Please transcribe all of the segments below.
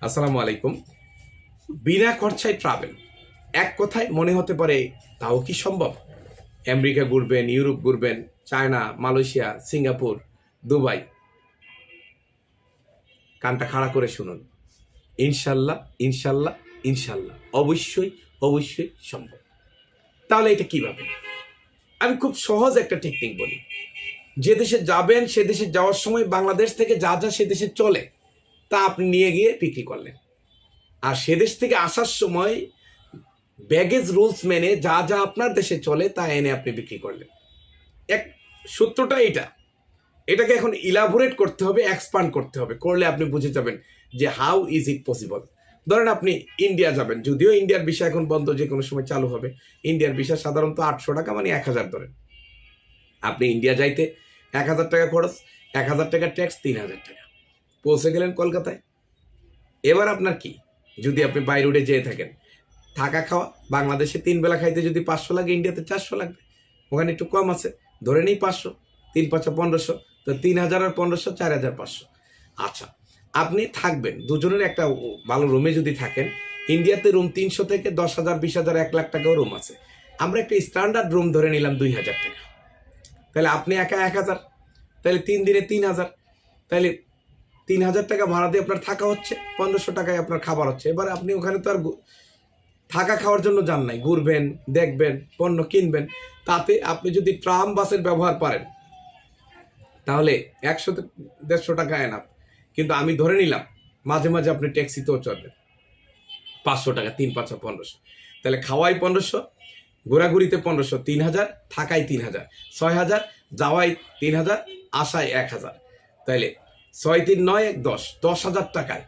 আসসালামু আলাইকুম। বিনা খরচায় ট্রাভেল এক কথায় মনে হতে পারে তাও কি সম্ভব? আমেরিকা ঘুরবেন, ইউরোপ ঘুরবেন, চায়না, মালয়েশিয়া, সিঙ্গাপুর, দুবাই। কানটা খাড়া করে শুনুন। ইনশাল্লাহ ইনশাল্লাহ ইনশাল্লাহ। অবশ্যই অবশ্যই সম্ভব। তাহলে এটা কীভাবে? আমি খুব সহজ একটা টেকনিক বলি। যে দেশে যাবেন, সে দেশে যাওয়ার সময় বাংলাদেশ থেকে যা যা সে দেশে চলে তা আপনি নিয়ে গিয়ে বিক্রি করলেন। আর সে দেশ থেকে আসার সময় ব্যাগেজ রুলস মেনে যা যা আপনার দেশে চলে তা এনে আপনি বিক্রি করলেন। এক সূত্রটা এটা এটাকে এখন ইলাবোরেট করতে হবে এক্সপান্ড করতে হবে। করলে আপনি বুঝে যাবেন যে হাউ ইজ ইট পসিবল ধরেন আপনি ইন্ডিয়া যাবেন, যদিও ইন্ডিয়ার বিষয় এখন বন্ধ, যে কোনো সময় চালু হবে। ইন্ডিয়ার বিষয় সাধারণত আটশো টাকা মানে এক হাজার ধরেন। আপনি ইন্ডিয়া যাইতে এক হাজার টাকা খরচ, এক হাজার টাকা ট্যাক্স তিন হাজার টাকা। পৌঁছে গেলেন কলকাতায়। এবার আপনার কি? যদি আপনি বাই রোডে যেয়ে থাকেন। থাকা খাওয়া, বাংলাদেশে তিন বেলা খাইতে যদি পাঁচশো লাগে, ইন্ডিয়াতে চারশো লাগবে। ওখানে একটু কম আছে। ধরে নিই পাঁচশো, তিন পাঁচশো পনেরোশো, তো তিন হাজার আর পনেরোশো, চার হাজার পাঁচশো। আচ্ছা আপনি থাকবেন, দুজনের একটা ভালো রুমে যদি থাকেন, ইন্ডিয়াতে রুম তিনশো থেকে দশ হাজার, বিশ হাজার, এক লাখ টাকাও রুম আছে। আমরা একটা স্ট্যান্ডার্ড রুম ধরে নিলাম দুই হাজার টাকা। তাহলে আপনি একা এক হাজার, তাহলে তিন দিনে তিন হাজার, তাহলে তিন হাজার টাকা ভাড়া দিয়ে আপনার থাকা হচ্ছে, পনেরোশো টাকায় আপনার খাবার হচ্ছে। এবার আপনি ওখানে তো আর থাকা খাওয়ার জন্য যান নাই। ঘুরবেন, দেখবেন, পণ্য কিনবেন। তাতে আপনি যদি ট্রাম বাসের ব্যবহার পারেন, তাহলে একশো দেড়শো টাকা এনাফ। কিন্তু আমি ধরে নিলাম, মাঝে মাঝে আপনি ট্যাক্সিতেও চলবেন পাঁচশো টাকা, তিন পাঁচশো পনেরোশো। তাহলে খাওয়াই পনেরোশো, ঘোরাঘুরিতে পনেরোশো তিন হাজার থাকাই তিন হাজার ছয় হাজার যাওয়াই তিন হাজার আসায় এক হাজার তাইলে ছয় তিন নয় এক দশ দশ হাজার টাকায়।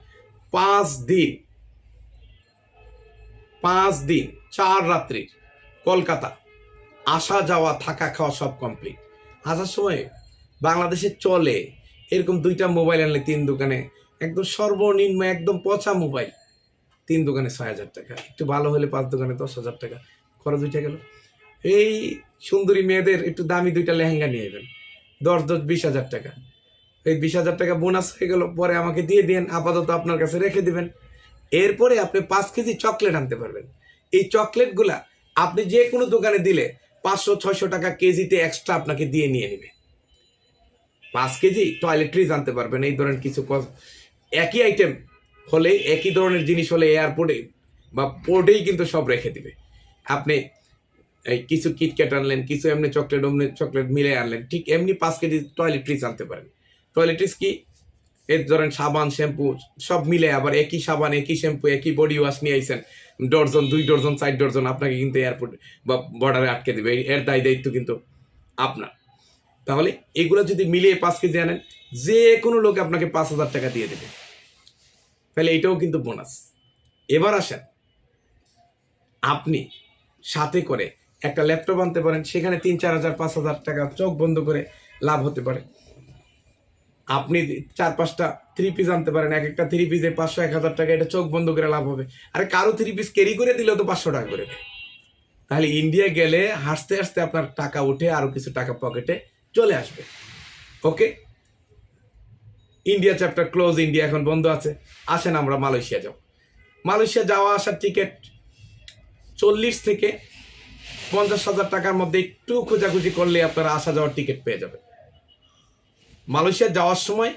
পাঁচ দিন। পাঁচ দিন, চার রাত্রির কলকাতা। আসা যাওয়া, থাকা খাওয়া সব কমপ্লিট আসার সময় বাংলাদেশে চলে। এরকম দুইটা মোবাইল আনলে তিন দোকানে একদম সর্বনিম্ন, একদম পচা মোবাইল তিন দোকানে ছয় হাজার টাকা। একটু ভালো হলে পাঁচ দোকানে দশ হাজার টাকা। খরচ উঠে গেল। এই সুন্দরী মেয়েদের একটু দামি দুইটা লেহেঙ্গা নিয়ে এবেন দশ দশ, বিশ হাজার টাকা। এই বিশ হাজার টাকা বোনাস হয়ে গেল, পরে আমাকে দিয়ে দিন আপাতত আপনার কাছে রেখে দিবেন। এরপরে আপনি পাঁচ কেজি চকলেট আনতে পারবেন। এই চকলেটগুলা আপনি যে কোনো দোকানে দিলে পাঁচশো, ছয়শো টাকা কেজিতে এক্সট্রা আপনাকে দিয়ে নিয়ে নেবে। পাঁচ কেজি টয়লেট্রিজ আনতে পারবেন, এই ধরনের কিছু একই আইটেম হলে একই ধরনের জিনিস হলে এয়ারপোর্টে বা পোর্টেই কিন্তু সব রেখে দিবে। আপনি এই কিছু কিটক্যাট আনলেন, কিছু এমনি চকলেট অমনি চকলেট মিলে আনলেন, ঠিক এমনি পাঁচ কেজি টয়লেট্রিজ আনতে পারেন। টয়লেট্রিজ কি এর ধরেন সাবান শ্যাম্পু সব মিলে আবার একই সাবান, একই শ্যাম্পু একই বডি ওয়াশ নিয়ে আইসেন ডর্জন, দুই ডর্জন, চার ডর্জন আপনাকে কিন্তু এয়ারপোর্ট বা বর্ডারে আটকে দেবে। এর দায় দায়িত্ব কিন্তু আপনার। তাহলে এগুলো যদি মিলিয়ে পাঁচ কেজি আনেন, যে কোনো লোক আপনাকে পাঁচ হাজার টাকা দিয়ে দেবে। তাহলে এটাও কিন্তু বোনাস এবার আসেন। আপনি সাথে করে একটা ল্যাপটপ আনতে পারেন, সেখানে তিন, চার হাজার, পাঁচ হাজার টাকা চোখ বন্ধ করে লাভ হতে পারে। আপনি চার পাঁচটা থ্রি পিস আনতে পারেন, এক একটা থ্রি পিসে পাঁচশো, এক হাজার টাকা, এটা চোখ বন্ধ করে লাভ হবে। আরে কারও থ্রি পিস ক্যারি করে দিলেও তো পাঁচশো টাকা করে। তাহলে ইন্ডিয়া গেলে হাসতে হাসতে আপনার টাকা উঠে আরও কিছু টাকা পকেটে চলে আসবে। Okay India chapter close India এখন বন্ধ আছে। আসেন আমরা মালয়েশিয়া যাব। মালয়েশিয়া যাওয়া আসার টিকিট চল্লিশ থেকে পঞ্চাশ হাজার টাকার মধ্যে একটু খোঁজাখুঁজি করলে আপনারা আসা যাওয়ার টিকিট পেয়ে যাবেন। মালয়েশিয়া যাওয়ার সময়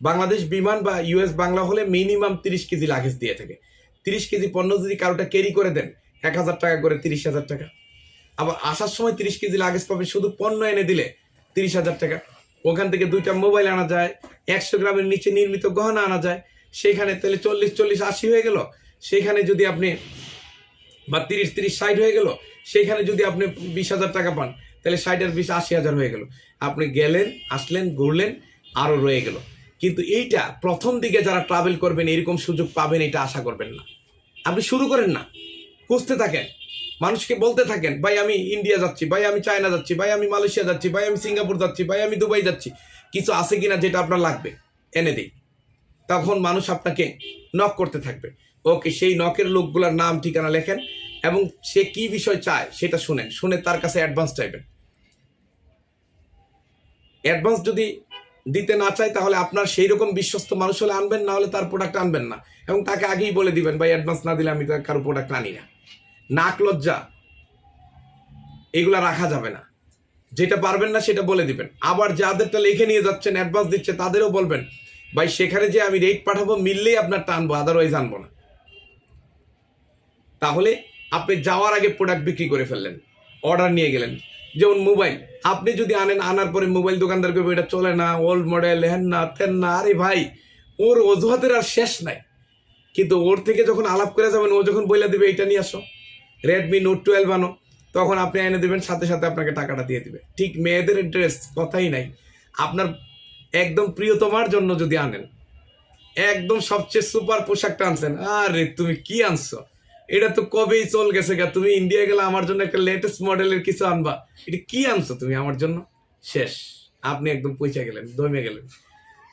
বাংলাদেশ বিমান বা ইউএস বাংলা হলে মিনিমাম তিরিশ কেজি লাগেজ দিয়ে থাকে। তিরিশ কেজি পণ্য যদি কারোটা ক্যারি করে দেন, এক হাজার টাকা করে তিরিশ হাজার টাকা। আবার আসার সময় তিরিশ কেজি লাগেজ পাবে, শুধু পণ্য এনে দিলে তিরিশ হাজার টাকা। ওখান থেকে দুইটা মোবাইল আনা যায়, একশো গ্রামের নিচে নির্মিত গহনা আনা যায়। সেখানে তাহলে চল্লিশ চল্লিশ, আশি হয়ে গেল। সেখানে যদি আপনি বা তিরিশ তিরিশ, ষাট হয়ে গেল। সেখানে যদি আপনি বিশ হাজার টাকা পান তাহলে ষাট আর বিশ আশি হাজার হয়ে গেল। আপনি গেলেন, আসলেন, ঘুরলেন আরও রয়ে গেল। কিন্তু এইটা প্রথম দিকে যারা ট্রাভেল করবেন, এরকম সুযোগ পাবেন, এটা আশা করবেন না। আপনি শুরু করেন না। খুঁজতে থাকেন। মানুষকে বলতে থাকেন, ভাই, আমি ইন্ডিয়া যাচ্ছি, ভাই, আমি চায়না যাচ্ছি, ভাই, আমি মালয়েশিয়া যাচ্ছি, ভাই, আমি সিঙ্গাপুর যাচ্ছি, ভাই, আমি দুবাই যাচ্ছি। কিছু আছে কিনা যেটা আপনার লাগবে, এনে দিই তখন মানুষ আপনাকে নক করতে থাকবে। ওকে, সেই নকের লোকগুলোর নাম, ঠিকানা লেখেন এবং সে কি বিষয় চায়, সেটা শুনেন। শুনে তার কাছে অ্যাডভান্স চাইবেন। অ্যাডভান্স যদি দিতে না চায়, তাহলে আপনার সেই রকম বিশ্বস্ত মানুষ হলে আনবেন, না হলে তার প্রোডাক্ট আনবেন না। এবং তাকে আগেই বলে দিবেন, ভাই অ্যাডভান্স না দিলে আমি তো কারও প্রোডাক্ট আনি না। নাক লজ্জা। এগুলা রাখা যাবে না। যেটা পারবেন না, সেটা বলে দিবেন। আবার যাদেরটা লিখে নিয়ে যাচ্ছেন অ্যাডভান্স দিচ্ছে, তাদেরও বলবেন, ভাই, সেখানে যে আমি রেট পাঠাবো, মিললেই আপনার টানবো আদারওয়াইজ আনব না। তাহলে আপনি যাওয়ার আগে প্রোডাক্ট বিক্রি করে ফেললেন অর্ডার নিয়ে গেলেন। যেমন মোবাইল। আপনি যদি আনেন আনার পরে মোবাইল দোকানদারকে বলবে, এটা চলে না ওল্ড মডেল হ্যান না তেন না। আরে ভাই ওর অজুহাতের আর শেষ নাই। কিন্তু ওর থেকে যখন আলাপ করে যাবেন ও যখন বইলা দিবে এটা নিয়ে আসো। রেডমি নোট টুয়েলভ আনো। তখন আপনি এনে দেবেন সাথে সাথে আপনাকে টাকাটা দিয়ে দেবে। ঠিক মেয়েদের ড্রেস কথাই নাই। আপনার একদম প্রিয়তমার জন্য যদি আনেন একদম সবচেয়ে সুপার পোশাকটা আনছেন আরে তুমি কি আনছো? এটা তো কবেই চল গেছে গা। তুমি ইন্ডিয়া গেলে আমার জন্য একটা লেটেস্ট মডেলের কিছু আনবা। এটা কি আনছো তুমি আমার জন্য? শেষ। আপনি একদম পয়সা গেলেন, দমে গেলেন।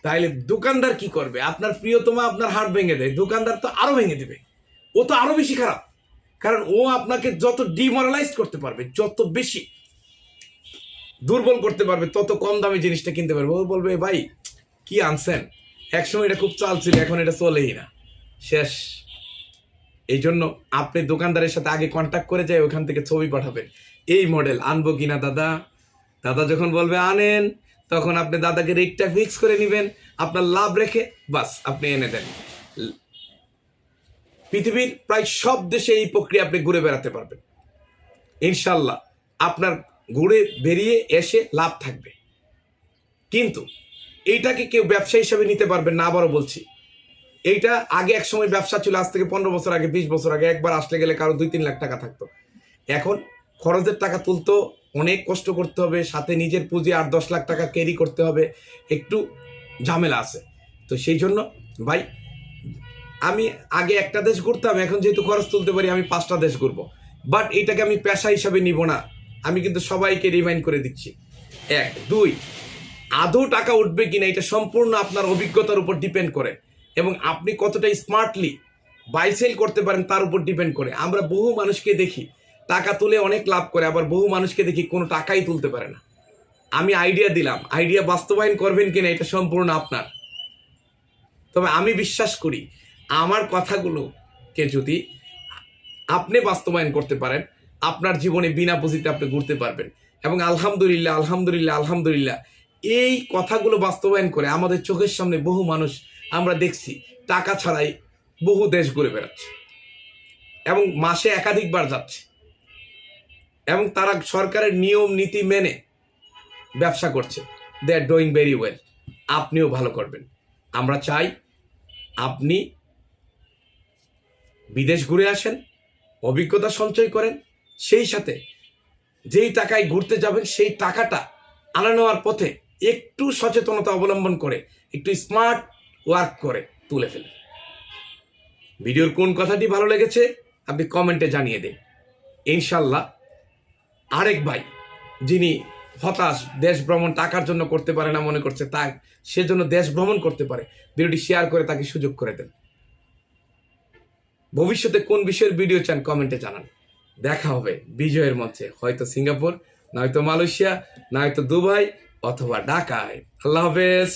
তাইলে দোকানদার কি করবে? আপনার প্রিয়তমা আপনার হাট ভেঙে দেয়। দোকানদার তো আরও ভেঙে দিবে। ও তো আরও বেশি খারাপ। কারণ ও আপনাকে যত ডিমোরালাইজ করতে পারবে, যত বেশি দুর্বল করতে পারবে, তত কম দামে জিনিসটা কিনতে পারবে। ও বলবে, ভাই, কি আনছেন? একসময় এটা খুব চাল ছিল, এখন এটা চলেই না। শেষ। এই জন্য আপনি দোকানদারের সাথে আগে কন্ট্যাক্ট করে যাই, ওখান থেকে ছবি পাঠাবেন। এই মডেল আনব কিনা দাদা? দাদা যখন বলবে আনেন, তখন আপনি দাদাকে রেটটা ফিক্স করে নেবেন, আপনার লাভ রেখে বাস, আপনি এনে দেন। পৃথিবীর প্রায় সব দেশে এই প্রক্রিয়া আপনি ঘুরে বেড়াতে পারবেন। ইনশাল্লাহ আপনার ঘুরে বেরিয়ে এসে লাভ থাকবে। কিন্তু এইটাকে কেউ ব্যবসা হিসাবে নিতে পারবেন না, আবারও বলছি। এইটা আগে এক সময় ব্যবসা ছিল, আজ থেকে পনেরো বছর আগে, বিশ বছর আগে, একবার আসলে গেলে কারও দুই, তিন লাখ টাকা থাকতো। এখন খরচের টাকা তুলতো অনেক কষ্ট করতে হবে, সাথে নিজের পুঁজি আট দশ লাখ টাকা ক্যারি করতে হবে, একটু ঝামেলা আছে। তো সেই জন্য ভাই, আমি আগে একটা দেশ ঘুরতাম, এখন যেহেতু খরচ তুলতে পারি, আমি পাঁচটা দেশ ঘুরবো। বাট এটাকে আমি পেশা হিসাবে নিব না। আমি কিন্তু সবাইকে রিমাইন্ড করে দিচ্ছি। এক, দুই, আদৌ টাকা উঠবে কিনা, এটা সম্পূর্ণ আপনার অভিজ্ঞতার উপর ডিপেন্ড করে। এবং আপনি কতটা স্মার্টলি বাই সেল করতে পারেন তার উপর ডিপেন্ড করে। আমরা বহু মানুষকে দেখি, টাকা তুলে অনেক লাভ করে, আবার বহু মানুষকে দেখি কোনো টাকাই তুলতে পারে না। আমি আইডিয়া দিলাম আইডিয়া বাস্তবায়ন করবেন কিনা এটা সম্পূর্ণ আপনার। তবে আমি বিশ্বাস করি, আমার কথাগুলোকে যদি আপনি বাস্তবায়ন করতে পারেন, আপনার জীবনে বিনা পুঁজিতে আপনি ঘুরতে পারবেন। এবং আলহামদুলিল্লাহ আলহামদুলিল্লাহ আলহামদুলিল্লাহ, এই কথাগুলো বাস্তবায়ন করে আমাদের চোখের সামনে বহু মানুষ আমরা দেখছি টাকা ছাড়াই বহু দেশ ঘুরে বেড়াচ্ছে। এবং মাসে একাধিকবার যাচ্ছে। এবং তারা সরকারের নিয়ম, নীতি মেনে ব্যবসা করছে। They are doing very well আপনিও ভালো করবেন। আমরা চাই আপনি বিদেশ ঘুরে আসেন, অভিজ্ঞতা সঞ্চয় করেন, সেই সাথে যেই টাকায় ঘুরতে যাবেন, সেই টাকাটা আনা নেওয়ার পথে একটু সচেতনতা অবলম্বন করে, একটু স্মার্ট ওয়ার্ক করে, তুলে ফেলেন ভিডিওর কোন কথাটি ভালো লেগেছে, আপনি কমেন্টে জানিয়ে দিন। ইনশাল্লাহ, আরেক ভাই, যিনি হতাশ, দেশ ভ্রমণ টাকার জন্য করতে পারে না মনে করছে তাই সেজন্য দেশ ভ্রমণ করতে পারে। ভিডিওটি শেয়ার করে তাকে সুযোগ করে দেন। ভবিষ্যতে কোন বিষয়ের ভিডিও চান, কমেন্টে জানান। দেখা হবে বিজয়ের মঞ্চে, হয়তো সিঙ্গাপুর, নয়তো মালয়েশিয়া, নয়তো দুবাই অথবা ঢাকায়। আল্লাহ হাফেজ।